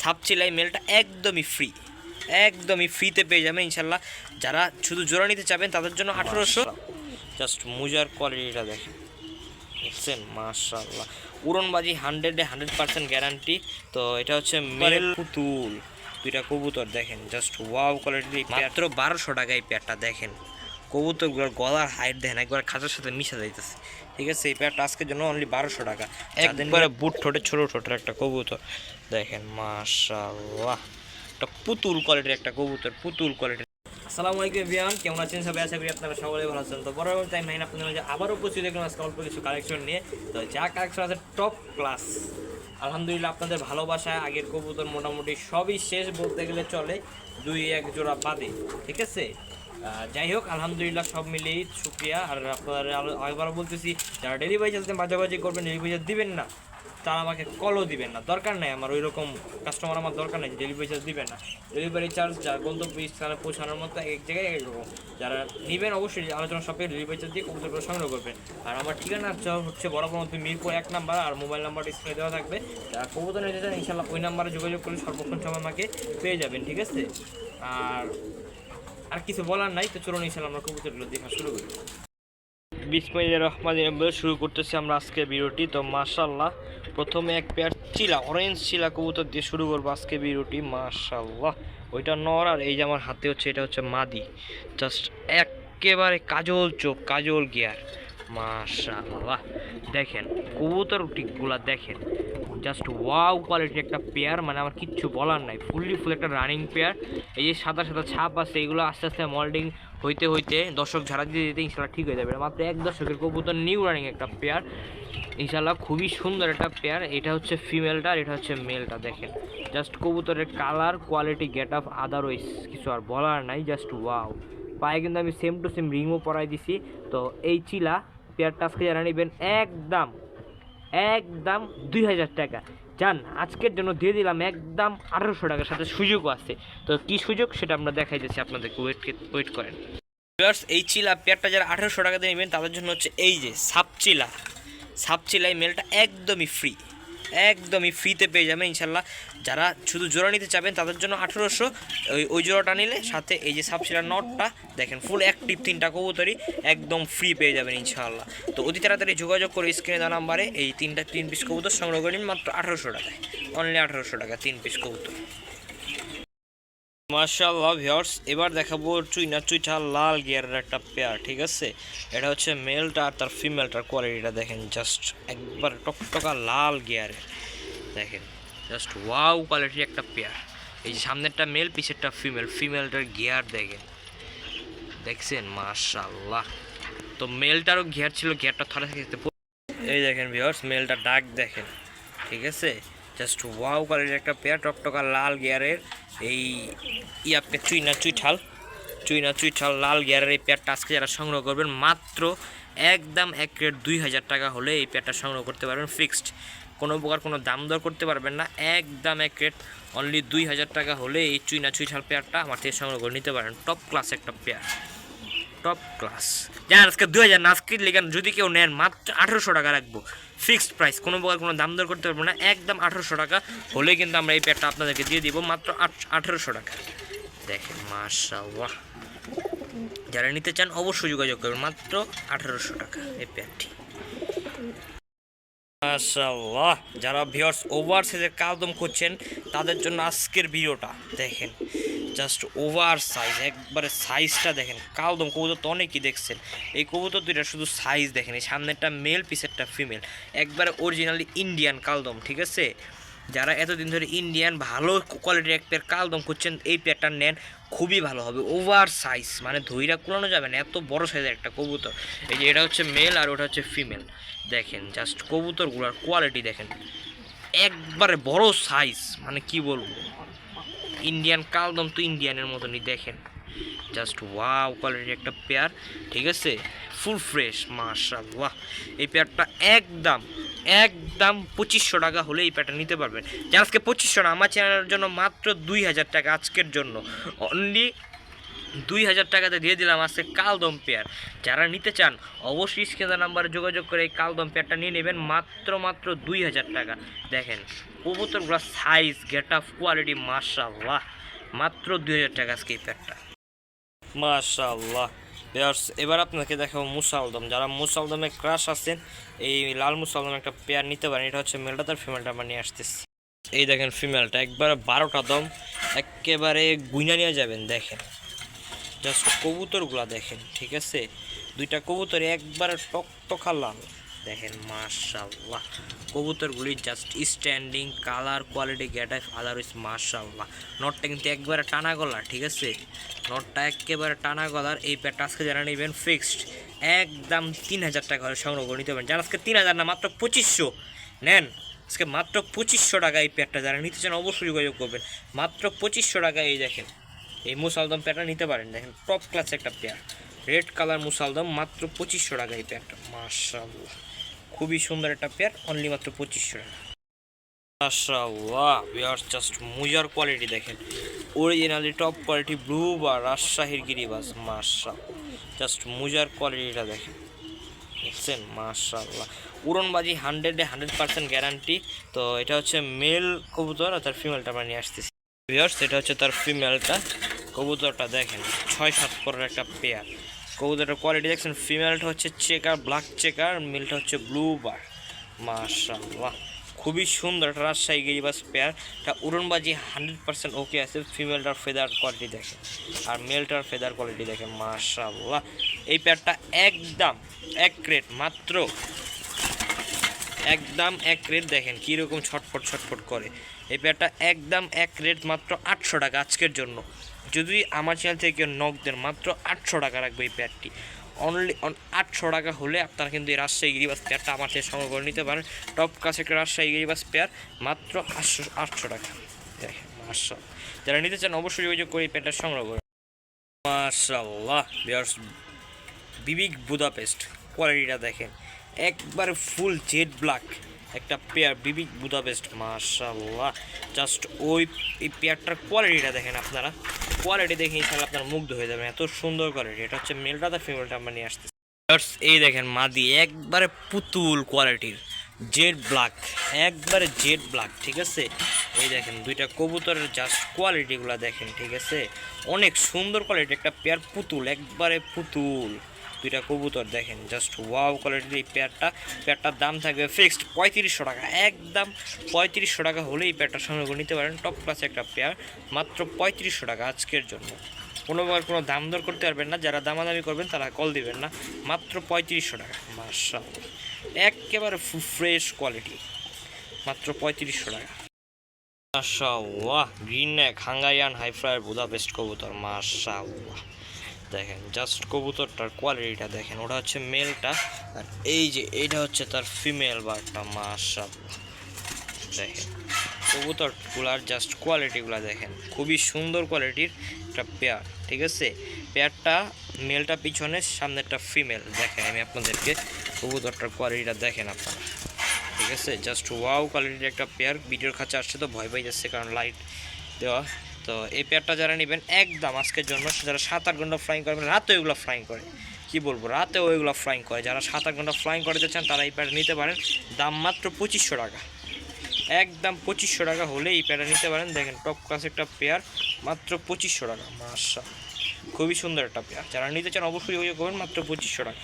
সাপচিলাই মেলটা একদমই ফ্রি একদমই ফ্রিতে পেয়ে যাবেন ইনশাল্লাহ। যারা শুধু জোড়া নিতে চাবেন তাদের জন্য আঠেরোশো। জাস্ট মুজার কোয়ালিটিটা দেখেন। দেখছেন? মাশাল্লাহ উড়নবাজি হান্ড্রেডে হান্ড্রেড পার্সেন্ট গ্যারান্টি তো এটা হচ্ছে মেল পুতুল। দুইটা কবুতর দেখেন। জাস্ট ওয়াও কোয়ালিটি মাত্র বারোশো টাকা এই পেয়ারটা দেখেন। কবুতরগুলোর গলার হাইট দেখেন একবার খাঁচার সাথে মিশে যাইতেছে। ঠিক আছে এই পেয়ারটা আজকের জন্য অনলি বারোশো টাকা। একবারে বুট ঠোঁটে ছোটো ঠোঁটের একটা কবুতর। দেখেন মাশাল্লাহ একটা পুতুল কোয়ালিটির একটা কবুতর পুতুল কোয়ালিটির আসসালামু আলাইকুম বিয়ান কেমন আছেন সবাই? আশা করি আপনারা সকলে ভালো আছেন। তো বরাবর টাইম নাইন আপনাদের মাঝে আবারও উপস্থিত দেখলাম আজকে অল্প কিছু কালেকশন নিয়ে। তো যা কালেকশন আছে টপ ক্লাস আলহামদুলিল্লাহ আপনাদের ভালোবাসায় আগের কবুতর মোটামুটি সবই শেষ বলতে গেলে চলে। দুই এক জোড়া বাদে। ঠিক আছে? যাই হোক, আলহামদুলিল্লাহ সব মিলিয়ে শুক্রিয়া। আর আপনারা একবারও বলতেছি, যারা ডেলিভারি চালতে মাঝামাঝি করবেন ডেলিভারি দিবেন না। তারা আমাকে কলও দিবেন না। দরকার নাই আমার ওই রকম কাস্টমার আমার দরকার নেই ডেলিভারি চার্জ দিবেন না। ডেলিভারি চার্জ যার গন্তব্য, স্থানে পৌঁছানোর মতো এক জায়গায় এক রকম। যারা নেবেন অবশ্যই আলোচনা সবে ডেলিভারি চার্জ দিয়ে কবুতরগুলো সংগ্রহ করবেন। আর আমার ঠিকানা হচ্ছে- বরাবর মধ্যে মিরপুর এক নাম্বার, আর মোবাইল নাম্বার স্ক্রিনে দেওয়া থাকবে। যারা কবুতর নিতে চান ইনশাল্লাহ ওই নাম্বারে যোগাযোগ করলে সর্বক্ষণ সময় আমাকে পেয়ে যাবেন, ঠিক আছে? আর আর কিছু বলার নাই, তো চলুন ইনশাল্লাহ আমরা কবুতরগুলো দেখা শুরু করি। বিসমিল্লাহির রহমানির রহিম বলে শুরু করতেছি আমরা আজকে ভিডিওটি। তো মাশাল্লাহ প্রথমে এক পেয়ার চিলা অরেঞ্জ চিলা কবুতর দিয়ে শুরু করব আজকে ভিডিওটি। মাশাল্লাহ ওইটা নর আর এই যে আমার হাতে হচ্ছে, এটা হচ্ছে মাদি। জাস্ট একেবারে কাজল চোখ, কাজল গিয়ার মাশাল্লাহ দেখেন, কবুতর টিকগুলা দেখেন। জাস্ট ওয়াও কোয়ালিটির একটা পেয়ার মানে আমার কিচ্ছু বলার নাই। ফুললি ফুল একটা রানিং পেয়ার এই যে সাদা সাদা ছাপ আছে, এগুলো আস্তে আস্তে মল্ডিং হইতে হইতে দর্শক ঝাড়া দিতে দিতে ইনশাল্লাহ ঠিক হয়ে যাবে। মাত্র এক দর্শকের কবুতর নিউ রানিং একটা পেয়ার ইনশাল্লাহ খুবই সুন্দর একটা পেয়ার এটা হচ্ছে ফিমেলটা আর এটা হচ্ছে মেলটা দেখেন। জাস্ট কবুতরের colour quality get up otherwise কিছু আর বলার নাই। জাস্ট ওয়াও পায়ে কিন্তু আমি সেম টু সেম রিংও পরাই দিছি। তো এই চিলা পেয়ারটা আজকে যারা নেবেন একদম একদম দুই হাজার টাকা। যান আজকের জন্য দিয়ে দিলাম একদম আঠারোশো টাকার সাথে সুযোগও আছে। তো কি সুযোগ সেটা আমরা দেখাই যাচ্ছি আপনাদেরকে। ওয়েট ওয়েট করেন। এই চিলা পেয়ারটা যারা আঠারোশো টাকা দিয়ে নেবেন, তাদের জন্য হচ্ছে এই যে সাপচিলা। সাপচিলা এই মেলটা একদমই ফ্রি একদমই ফ্রিতে পেয়ে যাবেন ইনশাল্লাহ। যারা শুধু জোড়া নিতে চাবেন, তাদের জন্য আঠেরোশো। ওই ওই জোড়াটা নিলে সাথে এই যে সাবসিডার নটটা দেখেন ফুল অ্যাক্টিভ তিনটা কবুতরই একদম ফ্রি পেয়ে যাবেন ইনশাল্লাহ। তো অতি তাড়াতাড়ি যোগাযোগ করে স্ক্রিনে দেওয়া নাম্বারে এই তিনটা তিন পিস কবুতর সংগ্রহ করে নিন মাত্র আঠেরোশো টাকায়। অনলি আঠেরোশো টাকা তিন পিস কবুতর। মার্শাল্লাহ ভিওর্স এবার দেখাবো চুইনা চুইটা লাল গিয়ারের একটা পেয়ার ঠিক আছে? এটা হচ্ছে মেলটা আর তার ফিমেলটার কোয়ালিটিটা দেখেন জাস্ট একবার টকটকা লাল গিয়ারের দেখেন জাস্ট ওয়াও কোয়ালিটির একটা পেয়ার এই যে সামনেরটা মেল পিছেরটা ফিমেল ফিমেলটার গিয়ার দেখেন। দেখছেন? মার্শাল্লাহ তো মেলটারও গিয়ার ছিল গিয়ারটা থেকে এই দেখেন ভিওর্স মেলটা ডাক দেখেন, ঠিক আছে? জাস্ট ওয়াও কোয়ালিটির একটা পেয়ার টকটকা লাল গিয়ারের এই ইয়াপে চুইনা চুইঠাল। চুইনা চুইঠাল লাল গিয়ারের এই পেয়ারটা আজকে যারা সংগ্রহ করবেন, মাত্র একদম এক রেট দুই হাজার টাকা হলে এই পেয়ারটা সংগ্রহ করতে পারবেন ফিক্সড কোনো প্রকার কোনো দাম দর করতে পারবেন না, একদম এক রেট অনলি দুই হাজার টাকা হলে এই চুই চুইনা চুইঠাল পেয়ারটা আমার থেকে সংগ্রহ করে নিতে পারেন টপ ক্লাস একটা পেয়ার টপ ক্লাস জানেন আজকে দুই হাজার নাস্কির লেগান, যদি কেউ নেন মাত্র আঠেরোশো টাকা রাখব। ফিক্সড প্রাইস কোনো প্রকার কোনো দাম দর করতে পারব না, একদম আঠেরোশো টাকা। হলে কিন্তু আমরা এই প্যাডটা আপনাদেরকে দিয়ে দিব মাত্র আঠেরোশো টাকা। দেখেন মাশাল্লাহ যারা নিতে চান অবশ্যই যোগাযোগ করবেন, মাত্র আঠেরোশো টাকা এই প্যাডটি মাশাল্লাহ যারা ভিউয়ার্স ওভার সাইজের কালদম করছেন তাদের জন্য আজকের ভিডিওটা, দেখেন। জাস্ট ওভার সাইজ একবারে সাইজটা দেখেন। কালদম কবুতর তো অনেকই দেখছেন। এই কবুতর দুইটা শুধু সাইজ দেখেন। এই সামনেরটা মেল পিসেরটা ফিমেল একবারে অরিজিনালি ইন্ডিয়ান কালদম, ঠিক আছে? যারা এতদিন ধরে ইন্ডিয়ান ভালো কোয়ালিটির এক পেয়ার কালদম করছেন এই পেয়ারটা নেন, খুবই ভালো হবে। ওভার সাইজ মানে ধইরা কুলানো যাবে না, এত বড় সাইজের একটা কবুতর। এই যে এটা হচ্ছে মেল আর ওটা হচ্ছে ফিমেল দেখেন জাস্ট কবুতরগুলোর কোয়ালিটি দেখেন। একবারে বড় সাইজ মানে কি বলব? ইন্ডিয়ান কালদম তো ইন্ডিয়ানের মতনই দেখেন। জাস্ট ওয়াও কোয়ালিটির একটা পেয়ার, ঠিক আছে? ফুল ফ্রেশ মাশাল্লাহ এই পেয়ারটা একদম একদম পঁচিশশো টাকা হলে এই পেয়ারটা নিতে পারবেন। আজকে পঁচিশশো না, আমার চ্যানেলের জন্য মাত্র দুই হাজার টাকা আজকের জন্য। অনলি দুই হাজার টাকাতে দিয়ে দিলাম আজকে কালদম পেয়ার। যারা নিতে চান, অবশ্যই স্ক্রিনে নাম্বারে যোগাযোগ করে এই কালদম পেয়ারটা নিয়ে নেবেন। মাত্র মাত্র দুই হাজার টাকা। দেখেন কবুতরগুলো সাইজ গেট আপ কোয়ালিটি মাশাল্লাহ মাত্র দুই হাজার টাকা আজকে এই পেয়ারটা। মাশাল্লাহ পেয়ার্স এবার আপনাকে দেখাবো মুসালদম। যারা মুসালদমে ক্রাশ আছেন, এই লাল মুসালদম একটা পেয়ার নিতে পারেন। এটা হচ্ছে মেলটা তার ফিমেলটা আমরা নিয়ে আসতেছি। এই দেখেন ফিমেলটা একবারে বারোটা দম, একেবারে গুইনা নিয়ে যাবেন, দেখেন। জাস্ট কবুতরগুলা দেখেন, ঠিক আছে? দুইটা কবুতর একবারে টকটকা লাল। দেখেন মাশাল্লাহ কবুতরগুলি just standing, colour, quality, get up, otherwise মাশাল্লাহ নটটা কিন্তু একবারে টানা গলা, ঠিক আছে? নটটা একেবারে টানা গলার। এই প্যাটটা আজকে যারা নেবেন ফিক্সড একদম তিন হাজার টাকা হলে সংগ্রহ করে নিতে পারেন। যারা আজকে তিন হাজার না, মাত্র পঁচিশশো নেন, আজকে মাত্র পঁচিশশো টাকা এই প্যাটটা যারা নিতে চান অবশ্যই যোগাযোগ করবেন। মাত্র পঁচিশশো টাকা এই দেখেন। এই মুসালদম প্যাটটা নিতে পারেন। দেখেন টপ ক্লাস একটা পেয়ার রেড কালার মুসালদম, মাত্র পঁচিশশো টাকা এই পেয়ারটা মাশাল্লাহ খুবই সুন্দর একটা পেয়ার অনলি মাত্র পঁচিশশো টাকা। মাশাল্লাহ বিয়ার জাস্ট মুজার কোয়ালিটি দেখেন। অরিজিনালি টপ কোয়ালিটি ব্লু বা রাজশাহীর গিরিবাস। মাশাল্লাহ জাস্ট মুজার কোয়ালিটিটা দেখেন। দেখছেন? মাশাল্লাহ উড়নবাজি হান্ড্রেডে হান্ড্রেড পার্সেন্ট গ্যারান্টি তো এটা হচ্ছে মেল কবুতর আর তার ফিমেলটা আমরা নিয়ে আসতেছি। ভিউয়ার্স এটা হচ্ছে তার ফিমেলটা কবুতরটা দেখেন, ছয় সাত পরের একটা পেয়ার কবুতরটার কোয়ালিটি দেখছেন ফিমেলটা হচ্ছে চেকার ব্ল্যাক চেকার মেলটা হচ্ছে ব্লু বার মাশাল্লাহ খুবই সুন্দর একটা রাজশাহী গিরিবাস পেয়ার এটা উড়নবাজি হান্ড্রেড পার্সেন্ট ওকে আছে ফিমেলটার ফেদার কোয়ালিটি দেখেন। আর মেলটার ফেদার কোয়ালিটি দেখেন মাশাল্লাহ এই পেয়ারটা একদম এক রেট মাত্র একদম এক রেট দেখেন, কীরকম ছটফট ছটফট করে। এই পেয়ারটা একদম এক রেট মাত্র আটশো টাকা আজকের জন্য। যদি আমার চ্যানেল থেকে কেউ নক দেন মাত্র আটশো টাকা রাখবে এই পেয়ারটি অনলি আটশো টাকা হলে আপনারা কিন্তু এই রাজশাহী গিরিবাস পেয়ারটা আমার থেকে সংগ্রহ করে নিতে পারেন। টপ কাছে একটা রাজশাহী গিরিবাস পেয়ার মাত্র আটশো আটশো টাকা। দেখেন মাসা যারা নিতে চান অবশ্যই যোগাযোগ করে এই পেয়ারটা সংগ্রহ করুন মাশাল্লাহ বিয়ার্স বিবিক বুদাপেস্ট। কোয়ালিটিটা দেখেন। একবারে ফুল জেড ব্ল্যাক একটা পেয়ার বিবিক বুদাপেস্ট মাশাল্লাহ জাস্ট ওই, এই পেয়ারটার কোয়ালিটিটা দেখেন আপনারা। কোয়ালিটি দেখে ইনশাল্লাহ আপনার মুগ্ধ হয়ে যাবেন। এত সুন্দর কোয়ালিটি এটা হচ্ছে মেলটা তার ফিমেলটা আমরা নিয়ে আসতেছি। এই দেখেন মাদি, একবারে পুতুল কোয়ালিটির জেড ব্ল্যাক একবারে জেড ব্ল্যাক ঠিক আছে? এই দেখেন, দুইটা কবুতরের জাস্ট কোয়ালিটিগুলো দেখেন, ঠিক আছে? অনেক সুন্দর কোয়ালিটি একটা পেয়ার পুতুল, একবারে পুতুল। দুইটা কবুতর দেখেন জাস্ট ওয়াও কোয়ালিটির এই পেয়ারটা। পেয়ারটার দাম থাকবে ফিক্সড পঁয়ত্রিশশো টাকা। একদম পঁয়ত্রিশশো টাকা হলে এই পেয়ারটা সংগ্রহ করে নিতে পারেন। টপ ক্লাস একটা পেয়ার, মাত্র পঁয়ত্রিশশো টাকা আজকের জন্য। কোনোবার কোনো দাম দর করতে পারবেন না। যারা দামাদামি করবেন, তারা কল দিবেন না। মাত্র পঁয়ত্রিশশো টাকা মার্শাল একেবারে ফ্রেশ কোয়ালিটি মাত্র পঁয়ত্রিশশো টাকা। মাশাআল্লাহ green neck Hungarian high flyer Budapest কবুতর, মাশাআল্লাহ। দেখেন জাস্ট কবুতরটার কোয়ালিটিটা দেখেন, ওটা হচ্ছে মেলটা আর এই যে এইটা হচ্ছে তার ফিমেল বারটা মাশাআল্লাহ। দেখেন, কবুতরগুলার জাস্ট কোয়ালিটিগুলো দেখেন, খুবই সুন্দর কোয়ালিটির একটা পেয়ার ঠিক আছে? পেয়ারটা মেলটা পিছনে, সামনেরটা ফিমেল দেখেন আমি আপনাদেরকে কবুতরটার কোয়ালিটিটা দেখেন আপনারা, ঠিক আছে? জাস্ট ওয়াও কোয়ালিটির একটা পেয়ার ভিডিওর কাছে আসছে তো ভয় পাই যাচ্ছে কারণ লাইট দেওয়া তো এই পেয়ারটা যারা নেবেন একদম আজকের জন্য যারা সাত আট ঘণ্টা ফ্লাইং করবেন রাতে ওইগুলো ফ্লাইং করে। কি বলব, রাতে ওইগুলো ফ্লাইং করে। যারা সাত আট ঘণ্টা ফ্লাইং করতে চান, তারা এই প্যাড নিতে পারেন। দাম মাত্র পঁচিশশো টাকা। একদম পঁচিশশো টাকা হলে এই প্যাডটা নিতে পারেন। দেখেন টপ ক্লাস একটা পেয়ার মাত্র পঁচিশশো টাকা। মাসা খুবই সুন্দর একটা পেয়ার যারা নিতে চান, অবশ্যই ওই করবেন, মাত্র পঁচিশশো টাকা।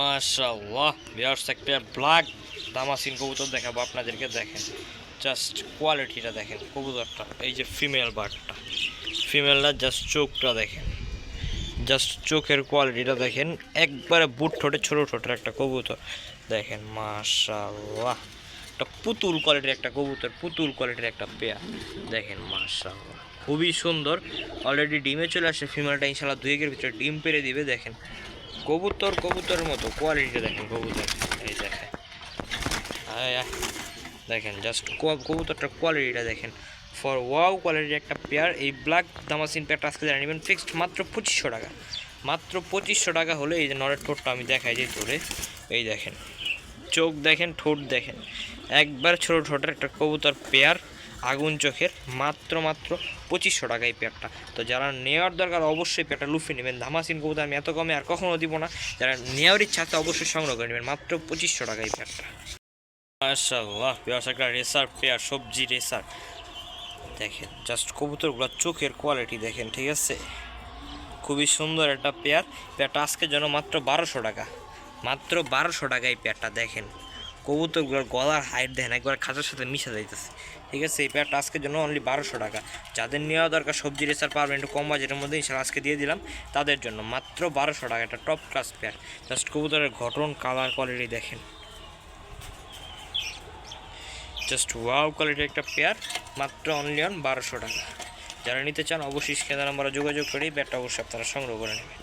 মাশাআল্লাহ বিয়ার্স একটা ব্ল্যাক দামাসিন কবুতর দেখাবো, আপনাদেরকে দেখেন। জাস্ট কোয়ালিটিটা দেখেন, কবুতরটা, এই যে ফিমেল বার্ডটা ফিমেলটা জাস্ট চোখটা দেখেন জাস্ট চোখের কোয়ালিটিটা দেখেন, একবারে বুট ঠোঁটে, ছোটো ঠোঁটের একটা কবুতর। দেখেন, মাশাআল্লাহ, একটা পুতুল কোয়ালিটির একটা কবুতর, পুতুল কোয়ালিটির একটা পেয়ার দেখেন, মাশাআল্লাহ, খুবই সুন্দর। অলরেডি ডিমে চলে আসে ফিমেলটা ইনশাল্লাহ দুই একের ভিতরে ডিম পেরে দিবে, দেখেন। কবুতর কবুতরের মতো কোয়ালিটিটা দেখেন, কবুতর। এই দেখেন আয় আয়। দেখেন জাস্ট কবুতরটার কোয়ালিটিটা দেখেন। ফর ওয়াও কোয়ালিটির একটা পেয়ার এই ব্ল্যাক দামাসিন পেয়ারটা আজকে জানা নেবেন ফিক্সড মাত্র পঁচিশশো টাকা। মাত্র পঁচিশশো টাকা হলে এই যে নরের ঠোঁটটা আমি দেখাই যে ধরে এই দেখেন। চোখ দেখেন, ঠোঁট দেখেন। একবার ছোটো ঠোঁটের একটা কবুতর পেয়ার আগুন চোখের, মাত্র মাত্র পঁচিশশো টাকা এই পেয়ারটা তো যারা নেওয়ার দরকার, অবশ্যই পেয়ারটা লুফে নেবেন। ধামাসিন কবুতর আমি এত কমে আর কখনও দিব না। যারা নেওয়ার ইচ্ছা আছে, অবশ্যই সংগ্রহ করে নেবেন। মাত্র পঁচিশশো টাকা এই পেয়ারটা মাশাল্লাহ পেয়ার একটা রেসার পেয়ার সবজি রেসার। দেখেন জাস্ট কবুতরগুলো চোখের কোয়ালিটি দেখেন, ঠিক আছে? খুবই সুন্দর একটা পেয়ার। পেয়ারটা আজকের জন্য মাত্র বারোশো টাকা। মাত্র বারোশো টাকা এই পেয়ারটা, দেখেন। কবুতরগুলোর গলার হাইট দেখেন, একবার খাঁচার সাথে মিশে যাইতেছে। ঠিক আছে, এই পেয়ারটা আজকের জন্য অনলি বারোশো টাকা। যাদের নেওয়া দরকার সবজি রেসার পারবেন একটু কম বাজেটের মধ্যে ইনশাল্লাহ আজকে দিয়ে দিলাম। তাদের জন্য মাত্র বারোশো টাকা একটা টপ ক্লাস পেয়ার। জাস্ট কবুতরের ঘটন কালার কোয়ালিটি দেখেন। জাস্ট ওয়াও কোয়ালিটির একটা পেয়ার, মাত্র অনলি অন বারোশো টাকা। যারা নিতে চান, অবশ্যই স্ক্যানার আমরা যোগাযোগ করি ব্যাটটা অবশ্যই আপনারা সংগ্রহ করে নেবেন।